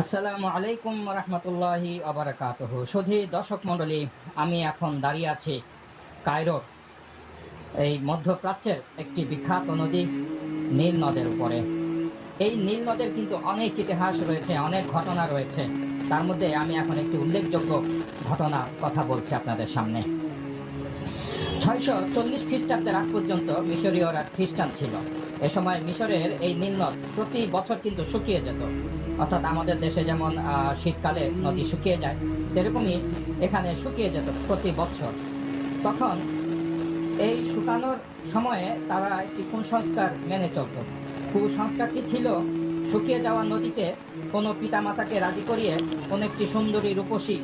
আসসালামু আলাইকুম রহমতুল্লাহি আবরাকাতহ সুধী দর্শক মণ্ডলী, আমি এখন দাঁড়িয়ে আছি কায়রোর, এই মধ্যপ্রাচ্যের একটি বিখ্যাত নদী নীল নদের উপরে। এই নীল নদের কিন্তু অনেক ইতিহাস রয়েছে, অনেক ঘটনা রয়েছে। তার মধ্যে আমি এখন একটি উল্লেখযোগ্য ঘটনা কথা বলছি আপনাদের সামনে। ছয়শো চল্লিশ খ্রিস্টাব্দের আগ পর্যন্ত মিশরীয়রা খ্রিস্টান ছিল। এ সময় মিশরের এই নীলনদ প্রতি বছর কিন্তু শুকিয়ে যেত। অর্থাৎ আমাদের দেশে যেমন শীতকালে নদী শুকিয়ে যায়, সেরকমই এখানে শুকিয়ে যেত প্রতি বছর। তখন এই শুকানোর সময়ে তারা একটি কুসংস্কার মেনে চলত। কুসংস্কারটি ছিল? শুকিয়ে যাওয়া নদীতে কোনো পিতামাতাকে রাজি করিয়ে কোনো একটি সুন্দরী রূপসী,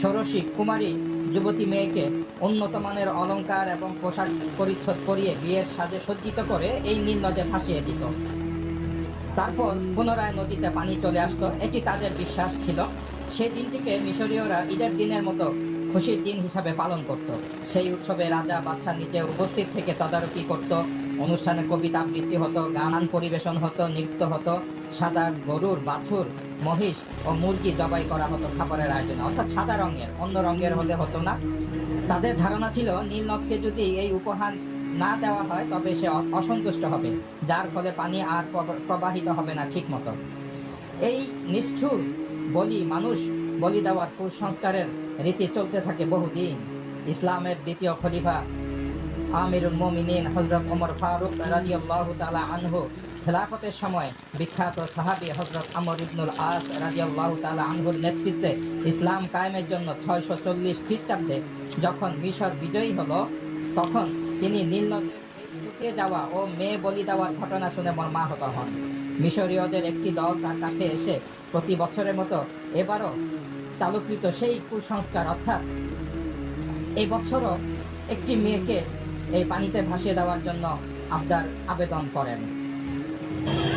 ষোড়শী কুমারী যুবতী মেয়েকে উন্নত মানের অলঙ্কার এবং পোশাক পরিচ্ছদ পরিয়ে বিয়ের সাজে সজ্জিত করে এই নীল নদে ভাসিয়ে দিত। তারপর পুনরায় নদীতে পানি চলে আসতো, এটি তাদের বিশ্বাস ছিল। সেই দিনটিকে মিশরীয়রা ঈদের দিনের মতো খুশির দিন হিসাবে পালন করত। সেই উৎসবে রাজা বাদশাহ নিচে উপস্থিত থেকে তদারকি করত। অনুষ্ঠানে কবিতা আবৃত্তি হতো, গান পরিবেশন হতো, নৃত্য হতো, সাদা গরুর, বাছুর, মহিষ ও মুরগি জবাই করা হতো খাবারের আয়োজনে। অর্থাৎ সাদা রঙের, অন্য রঙের হলে হতো না। তাদের ধারণা ছিল, নীলনদকে যদি এই উপহার না দেওয়া হয়, তবে সে অসন্তুষ্ট হবে, যার ফলে পানি আর প্রবাহিত হবে না ঠিক মতো এই নিষ্ঠুর বলি, মানুষ বলি দেওয়ার কুসংস্কারের রীতি চলতে থাকে বহুদিন। ইসলামের দ্বিতীয় খলিফা আমিরুল মোমিনিন হজরত ওমর ফারুক রাজিয়াল্লাহু তাআলা আনহু খেলাফতের সময় বিখ্যাত সাহাবী হজরত আমর ইবনুল আস রাজিয়াল্লাহু তাআলা আনহুর নেতৃত্বে ইসলাম কায়েমের জন্য ছয়শো চল্লিশ খ্রিস্টাব্দে যখন মিশর বিজয়ী হলো, তখন তিনি নীল নদের এই শুকিয়ে যাওয়া ও মেয়ে বলি দেওয়ার ঘটনা শুনে মর্মাহত হন। মিশরীয়দের একটি দল তার কাছে এসে প্রতি বছরের মতো এবারও চালুকৃত সেই কুসংস্কার, অর্থাৎ এই বছরও একটি মেয়েকে এই পানিতে ভাসিয়ে দেওয়ার জন্য আবদার আবেদন করেন।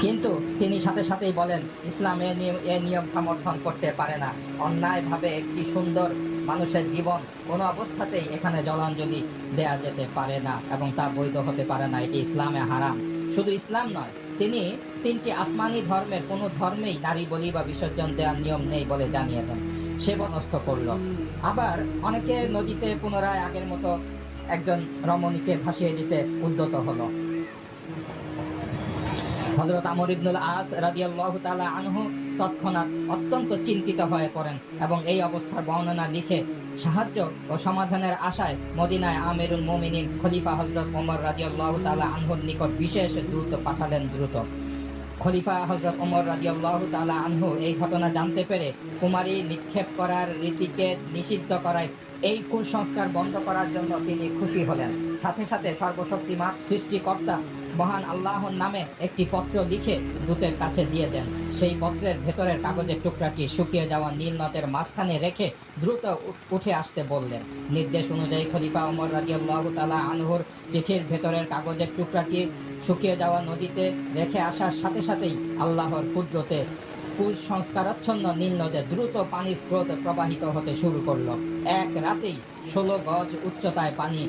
কিন্তু তিনি সাথে সাথেই বলেন, ইসলাম এ নিয়ম এ নিয়ম সমর্থন করতে পারে না। অন্যায়ভাবে একটি সুন্দর মানুষের জীবন কোনো অবস্থাতেই এখানে জলাঞ্জলি দেয়া যেতে পারে না এবং তা বৈধ হতে পারে না। এটি ইসলামে হারাম। শুধু ইসলাম নয়, তিনি তিনটি আসমানি ধর্মের কোনো ধর্মেই নারী বলি বা বিসর্জন দেওয়ার নিয়ম নেই বলে জানিয়ে দেন। সে বনস্থ করল। আবার অনেকে নদীতে পুনরায় আগের মতো একজন রমণীকে ভাসিয়ে দিতে উদ্যত হলো। হজরত আমর ইবনুল আস রাদিয়াল্লাহু তাআলা আনহু তৎক্ষণাৎ অত্যন্ত চিন্তিত হয়ে পড়েন এবং এই অবস্থার বর্ণনা লিখে সাহায্য ও সমাধানের আশায় মদিনায় আমিরুল মোমিনিন খলিফা হজরত ওমর রাদিয়াল্লাহু তাআলা আনহুর নিকট বিশেষ দূত পাঠালেন দ্রুত। খলিফা হজরত ওমর রাজিউল্লাহ তালা আনহু এই ঘটনা জানতে পেরে কুমারী নিক্ষেপ করার রীতিকে নিষিদ্ধ করায়। এই কুসংস্কার বন্ধ করার জন্য তিনি খুশি হলেন। সাথে সাথে সর্বশক্তিমান সৃষ্টিকর্তা মহান আল্লাহর নামে একটি পত্র লিখে দূতের কাছে দিয়ে দেন। সেই পত্রের ভেতরের কাগজের টুকরাটি শুকিয়ে যাওয়া নীল নদের মাঝখানে রেখে দ্রুত উঠে আসতে বললেন। নির্দেশ অনুযায়ী খলিফা ওমর রাজিয়াল্লাহু তালা আনহুর চিঠির ভেতরের কাগজের টুকরাটি শুকিয়ে যাওয়া নদীতে রেখে আসার সাথে সাথেই আল্লাহর কুদরতে কুসংস্কারাচ্ছন্ন নীল নদে দ্রুত পানির স্রোত প্রবাহিত হতে শুরু করল। এক রাতেই ষোলো গজ উচ্চতায় পানি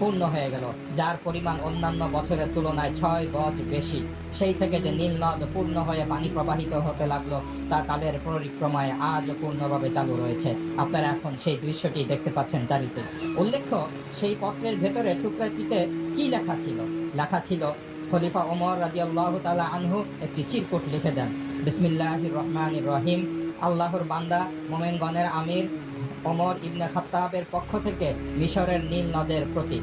পূর্ণ হয়ে গেল, যার পরিমাণ অন্যান্য বছরের তুলনায় ছয় গজ বেশি। সেই থেকে যে নীল নদ পূর্ণ হয়ে পানি প্রবাহিত হতে লাগল, তা কালের পরিক্রমায় আজও পূর্ণভাবে চালু রয়েছে। আপনারা এখন সেই দৃশ্যটি দেখতে পাচ্ছেন চারিতে উল্লেখ্য, সেই পত্রের ভেতরে টুকরাটিতে কি লেখা ছিল? লেখা ছিল, খলিফা ওমর রাদিয়াল্লাহু তালা আনহু একটি চিরকুট লিখে দেন। বিসমিল্লাহির রহমানির রহিম আল্লাহর বান্দা, মোমেনগণের আমির ওমর ইবনে খাত্তাবের পক্ষ থেকে মিশরের নীল নদের প্রতি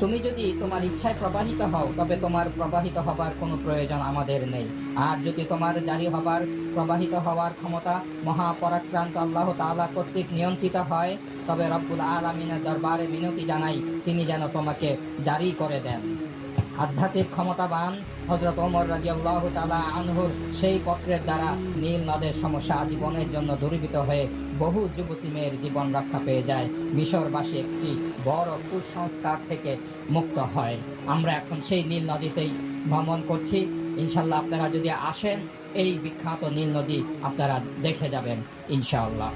তুমি যদি তোমার ইচ্ছায় প্রবাহিত হও, তবে তোমার প্রবাহিত হবার কোনো প্রয়োজন আমাদের নেই। আর যদি তোমার জারি হবার, প্রবাহিত হওয়ার ক্ষমতা মহাপরাক্রান্ত আল্লাহ তাআলা কর্তৃক নিয়ন্ত্রিত হয়, তবে রব্বুল আলমিনের দরবারে মিনতি জানাই, তিনি যেন তোমাকে জারি করে দেন। আধ্যাত্মিক ক্ষমতাবান হজরত ওমর রাজিয়াল্লাহ তালা আনহুর সেই পত্রের দ্বারা নীল নদের সমস্যা আজীবনের জন্য দূরীভূত হয়ে বহু যুবতী মেয়ের জীবন রক্ষা পেয়ে যায়। মিশরবাসী একটি বড় কুসংস্কার থেকে মুক্ত হয়। আমরা এখন সেই নীল নদীতেই ভ্রমণ করছি। ইনশাল্লাহ আপনারা যদি আসেন, এই বিখ্যাত নীল নদী আপনারা দেখে যাবেন, ইনশাআল্লাহ।